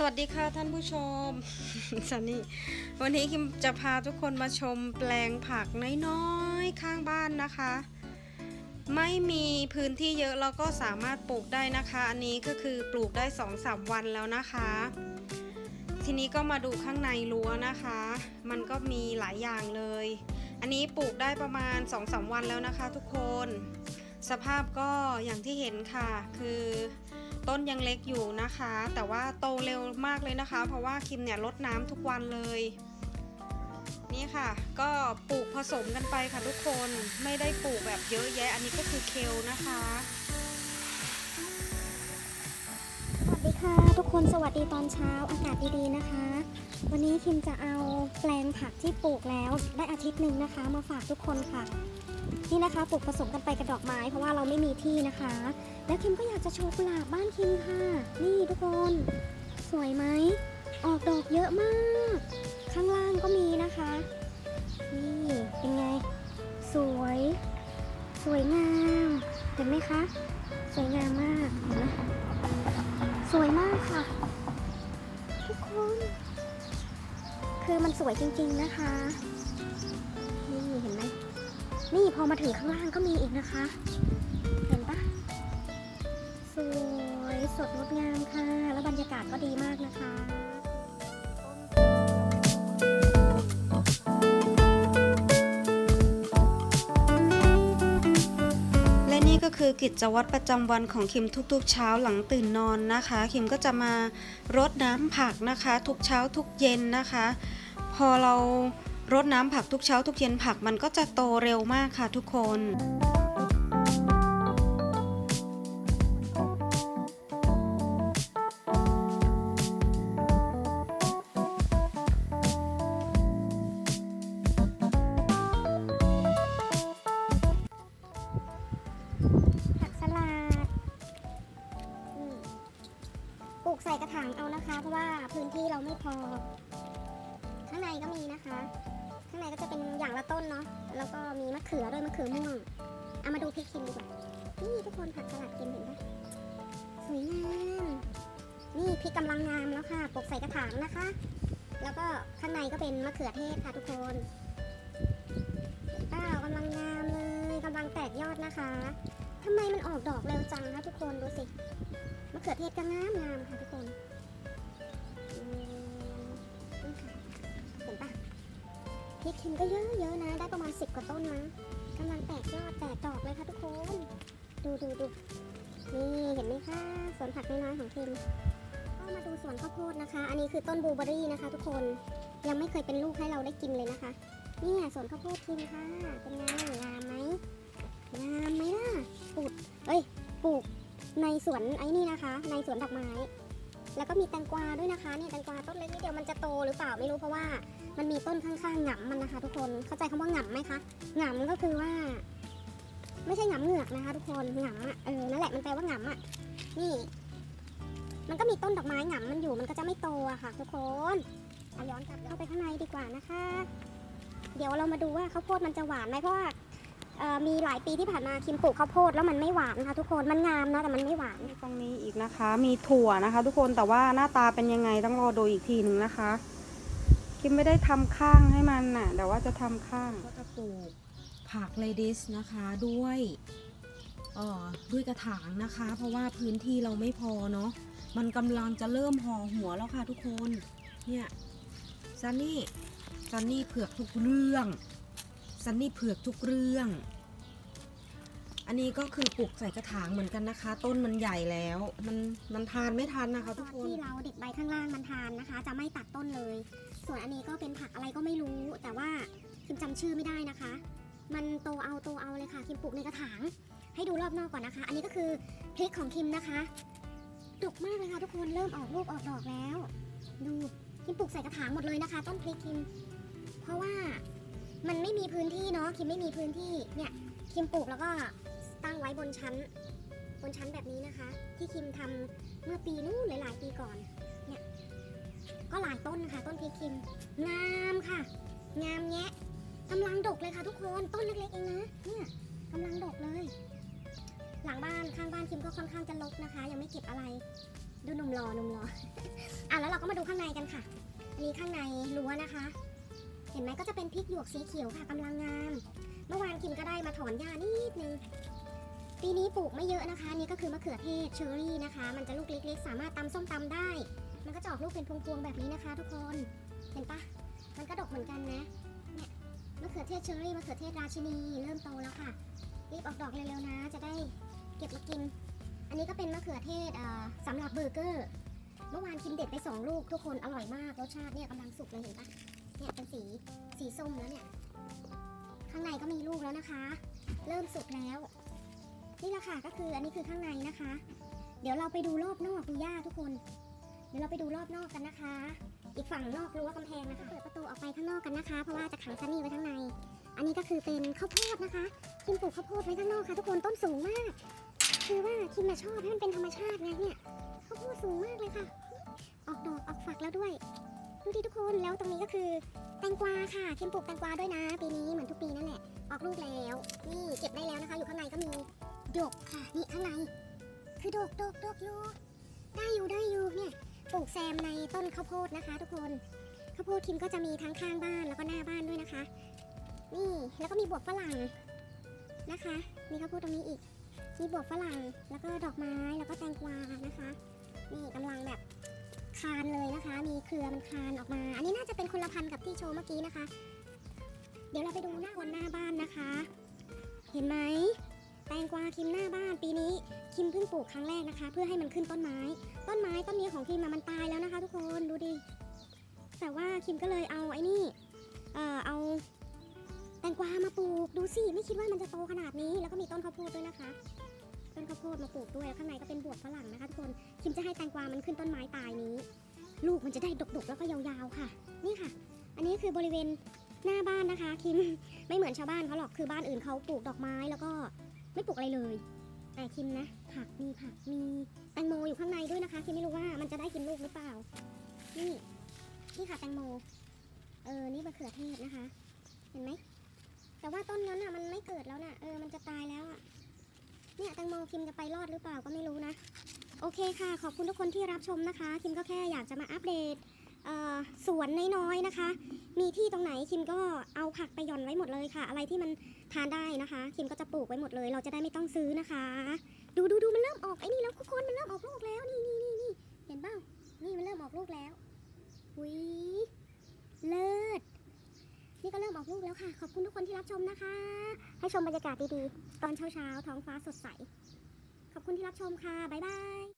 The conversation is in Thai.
สวัสดีค่ะท่านผู้ชมซันนี่วันนี้คิมจะพาทุกคนมาชมแปลงผักน้อยๆข้างบ้านนะคะ ไม่มีพื้นที่เยอะเราก็สามารถปลูกได้นะคะ อันนี้ก็คือปลูกได้2องสามวันแล้วนะคะ ทีนี้ก็มาดูข้างในรั้วนะคะ มันก็มีหลายอย่างเลย อันนี้ปลูกได้ประมาณ2องสาวันแล้วนะคะ ทุกคน สภาพก็อย่างที่เห็นค่ะคือ ต้นยังเล็กอยู่นะคะ แต่ว่าโตเร็วมากเลยนะคะ เพราะว่าคิมเนี่ยรดน้ำทุกวันเลย นี่ค่ะ ก็ปลูกผสมกันไปค่ะทุกคนไม่ได้ปลูกแบบเยอะแยะ อันนี้ก็คือเคลนะคะสวัสดีค่ะ ทุกคนสวัสดีตอนเช้าอากาศดีๆนะคะ วันนี้คิมจะเอาแปลงผักที่ปลูกแล้วได้อาทิตย์หนึ่งนะคะ มาฝากทุกคนค่ะ นี่นะคะปลูกผสมกันไปกับดอกไม้เพราะว่าเราไม่มีที่นะคะ แล้วคิมก็อยากจะโชว์กุหลาบบ้านคิมค่ะ นี่ทุกคน สวยไหม ออกดอกเยอะมาก ข้างล่างก็มีนะคะ นี่เป็นไง สวย สวยงามเห็นไหมคะ สวยงามมากเห็นไหมสวยมากค่ะ ทุกคน คือมันสวยจริงๆนะคะ นี่พอมาถึงข้างล่างก็มีอีกนะคะ เห็นปะสวยสดงดงามค่ะ แล้วบรรยากาศก็ดีมากนะคะและนี่ก็คือกิจวัตรประจำวันของคิมทุกๆ เช้าหลังตื่นนอนนะคะ คิมก็จะมารดน้ำผักนะคะ ทุกเช้าทุกเย็นนะคะ พอเรา รดน้ำผักทุกเช้าทุกเย็นผักมันก็จะโตเร็วมากค่ะทุกคนผักสลัดปลูกใส่กระถางเอานะคะ เพราะว่าพื้นที่เราไม่พอ ข้างในก็มีนะคะางในก็จะเป็นอย่างละต้นเนาะ แล้วก็มีมะเขือด้วยมะเขือม่วง เอามาดูพริกคิมดีกว่า นี่ทุกคนผักสลัดกินเห็นปะสวยงาม นี่พริกกำลังงามแล้วค่ะปลูกใส่กระถางนะคะ แล้วก็ข้างในก็เป็นมะเขือเทศค่ะทุกคนปล่ากำลังงามเลยกำลังแตกยอดนะคะทำไมมันออกดอกเร็วจังคะทุกคนดูสิ มะเขือเทศก็งามงามค่ะทุกคน ริกคิมก็เยอะเยอะๆนะ ได้ประมาณสิบกว่าต้นนะกำลังแตกยอดแตกดอกเลยค่ะทุกคน ดูดูดูนี่เห็นไหมคะสวนผักน้อยๆของคิมก็มาดูสวนข้าวโพดนะคะ อันนี้คือต้นบลูเบอรี่นะคะ ทุกคนยังไม่เคยเป็นลูกให้เราได้กินเลยนะคะนี่สวนข้าวโพดคิมค่ะ เป็นไงงามไหมงามไหมล่ะปลูกเอ้ยปลูกในสวนไอ้นี่นะคะ ในสวนดอกไม้ แล้วก็มีแตงกวาด้วยนะคะเนี่ยแตงกวาต้นเล็กนิดเดียวมันจะโตหรือเปล่าไม่รู้เพราะว่ามันมีต้นข้างๆหงำมันนะคะ ทุกคนเข้าใจคำว่าหงำไหมคะหงำก็คือว่า ไม่ใช่หงำเหงือกนะคะ ทุกคนหงำอะเออนั่นแหละมันแปลว่าหงำอะนี่ มันก็มีต้นดอกไม้หงำมันอยู่มันก็จะไม่โตอะค่ะ ทุกคนเอาย้อนกลับเข้าไปข้างในดีกว่านะคะ เดี๋ยวเรามาดูว่าข้าวโพดมันจะหวานไหมเพราะว่าเอ่อ มีหลายปีที่ผ่านมาคิมปลูกข้าวโพดแล้วมันไม่หวานค่ะทุกคนมันงามนะแต่มันไม่หวานตรงนี้อีกนะคะ มีถั่วนะคะ ทุกคนแต่ว่าหน้าตาเป็นยังไงต้องรอดูอีกทีหนึ่งนะคะ คิมไม่ได้ทำข้างให้มันน่ะแต่ว่าจะทำข้างก็จะปลูกผักเลดิสนะคะด้วยเอ่อด้วยกระถางนะคะ เพราะว่าพื้นที่เราไม่พอเนาะมันกำลังจะเริ่มห่อหัวแล้วค่ะทุกคนเนี่ยซันนี่ซันนี่เผือกทุกเรื่อง ซันนี่เผือกทุกเรื่อง อันนี้ก็คือปลูกใส่กระถางเหมือนกันนะคะ ต้นมันใหญ่แล้ว มันมันทานไม่ทันนะคะทุกคนที่เราเด็ดใบข้างล่างมันทานนะคะ จะไม่ตัดต้นเลย ส่วนอันนี้ก็เป็นผักอะไรก็ไม่รู้ แต่ว่าคิมจำชื่อไม่ได้นะคะ มันโตเอาโตเอาเลยค่ะคิมปลูกในกระถาง ให้ดูรอบนอกก่อนนะคะ อันนี้ก็คือพริกของคิมนะคะดกมากเลยค่ะทุกคนเริ่มออกลูกออกดอกแล้ว ดูคิมปลูกใส่กระถางหมดเลยนะคะ ต้นพริกคิม เพราะว่า มันไม่มีพื้นที่เนาะคิมไม่มีพื้นที่เนี่ยคิมปลูกแล้วก็ตั้งไว้บนชั้น บนชั้นแบบนี้นะคะ ที่คิมทำเมื่อปีนู้นหลาย ๆ ปีก่อนเนี่ยก็หลายต้นค่ะ ต้นพริกคิมงามค่ะ งามแยะกำลังดกเลยค่ะทุกคนต้นเล็ก ๆ เองนะเนี่ยกำลังดกเลย หลังบ้านข้างบ้านคิมก็ค่อนข้างจะรกนะคะ ยังไม่เก็บอะไร ดูหนุ่มรอหนุ่มรออะแล้วเราก็มาดูข้างในกันค่ะอันนี้ข้างในรั้วนะคะ ห็นไหมก็จะเป็นพริกหยวกสีเขียวค่ะกำลังงาม เมื่อวานคิมก็ได้มาถอนหญ้านิดนึง ปีนี้ปลูกไม่เยอะนะคะ นี่ก็คือมะเขือเทศเชอรี่นะคะ มันจะลูกเล็กๆ สามารถตำส้มตำได้ มันก็จะออกลูกเป็นพวงๆแบบนี้นะคะ ทุกคน เห็นปะมันก็ดกเหมือนกันนะ เนี่ยมะเขือเทศเชอรี่มะเขือเทศราชินีเริ่มโตแล้วค่ะ รีบออกดอกเร็วๆนะ จะได้เก็บมากิน อันนี้ก็เป็นมะเขือเทศเอ่อสำหรับเบอร์เกอร์ เมื่อวานคิมเด็ดไปสองลูกทุกคนอร่อยมากรสชาติเนี่ยกำลังสุกเลยเห็นปะ เนี่ยเป็นสีสีส้มแล้วเนี่ย ข้างในก็มีลูกแล้วนะคะ เริ่มสุกแล้ว นี่แหละค่ะก็คืออันนี้คือข้างในนะคะ เดี๋ยวเราไปดูรอบนอกดูหญ้าทุกคน เดี๋ยวเราไปดูรอบนอกกันนะคะ อีกฝั่งนอกรั้วกำแพงนะคะเปิดประตูออกไปข้างนอกกันนะคะ เพราะว่าจะขังซันนี่ไว้ข้างใน อันนี้ก็คือเป็นข้าวโพดนะคะคิมปลูกข้าวโพดไว้ข้างนอกค่ะ ทุกคนต้นสูงมาก คือว่าคิมชอบให้มันเป็นธรรมชาติไงเนี่ยข้าวโพดสูงมากเลยค่ะ ออกดอกออกฝักแล้วด้วย ดูดิทุกคนแล้วตรงนี้ก็คือแตงกวาค่ะคิมปลูกแตงกวาด้วยนะ ปีนี้เหมือนทุกปีนั่นแหละออกลูกแล้ว นี่เก็บได้แล้วนะคะ อยู่ข้างในก็มีดกค่ะนี่ข้างใน คือดกดกดกอยู่ได้อยู่ได้อยู่เนี่ยปลูกแซมในต้นข้าวโพดนะคะ ทุกคนข้าวโพดคิมก็จะมีทั้งข้างบ้านแล้วก็หน้าบ้านด้วยนะคะ นี่แล้วก็มีบวบฝรั่งนะคะมีข้าวโพดตรงนี้อีกมีบวบฝรั่งแล้วก็ดอกไม้แล้วก็แตงกวานะคะ คานเลยนะคะ มีเครือมันคานออกมา อันนี้น่าจะเป็นคนละพันธ์กับที่โชว์เมื่อกี้นะคะ เดี๋ยวเราไปดูหน้าคนหน้าบ้านนะคะ เห็นไหมแตงกวาคิมหน้าบ้านปีนี้คิมเพิ่งปลูกครั้งแรกนะคะ เพื่อให้มันขึ้นต้นไม้ ต้นไม้ต้นนี้ของคิมมันตายแล้วนะคะ ทุกคนดูดิแต่ว่าคิมก็เลยเอาไอ้นี่เอ่อเอาแตงกวามาปลูกดูสิไม่คิดว่ามันจะโตขนาดนี้ แล้วก็มีต้นข้าวโพดด้วยนะคะ ต้นข้าวโพดมาปลูกด้วย ข้างในก็เป็นบวบฝรั่งนะคะทุกคนคิมจะให้แตงกวามันขึ้นต้นไม้ตายนี้ ลูกมันจะได้ดกๆแล้วก็ยาวๆค่ะ นี่ค่ะ อันนี้คือบริเวณหน้าบ้านนะคะ คิมไม่เหมือนชาวบ้านเขาหรอกคือบ้านอื่นเขาปลูกดอกไม้แล้วก็ไม่ปลูกอะไรเลย แต่คิมนะ ผักมีผักมีแตงโมอยู่ข้างในด้วยนะคะคิมไม่รู้ว่ามันจะได้กินลูกหรือเปล่า นี่นี่ค่ะแตงโมเออนี่มะเขือเทศนะคะ เห็นไหมแต่ว่าต้นนั้นอะมันไม่เกิดแล้วน่ะเออมันจะตายแล้วอะ เนี่ยแตงโมคิมจะไปรอดหรือเปล่าก็ไม่รู้นะ โอเคค่ะ ขอบคุณทุกคนที่รับชมนะคะ คิมก็แค่อยากจะมาอัปเดตสวนน้อยๆนะคะ มีที่ตรงไหนคิมก็เอาผักไปหย่อนไว้หมดเลยค่ะ อะไรที่มันทานได้นะคะ คิมก็จะปลูกไว้หมดเลย เราจะได้ไม่ต้องซื้อนะคะ ดูดูดูมันเริ่มออกไอ้นี่แล้วทุกคนมันเริ่มออกลูกแล้วนี่เห็นเปล่านี่มันเริ่มออกลูกแล้วหุยเลิศนี่ก็เริ่ม ออกลูกแล้วค่ะ ขอบคุณทุกคนที่รับชมนะคะ ให้ชมบรรยากาศดีๆ ตอนเช้าๆ ท้องฟ้าสดใส ขอบคุณที่รับชมค่ะ บ๊ายบาย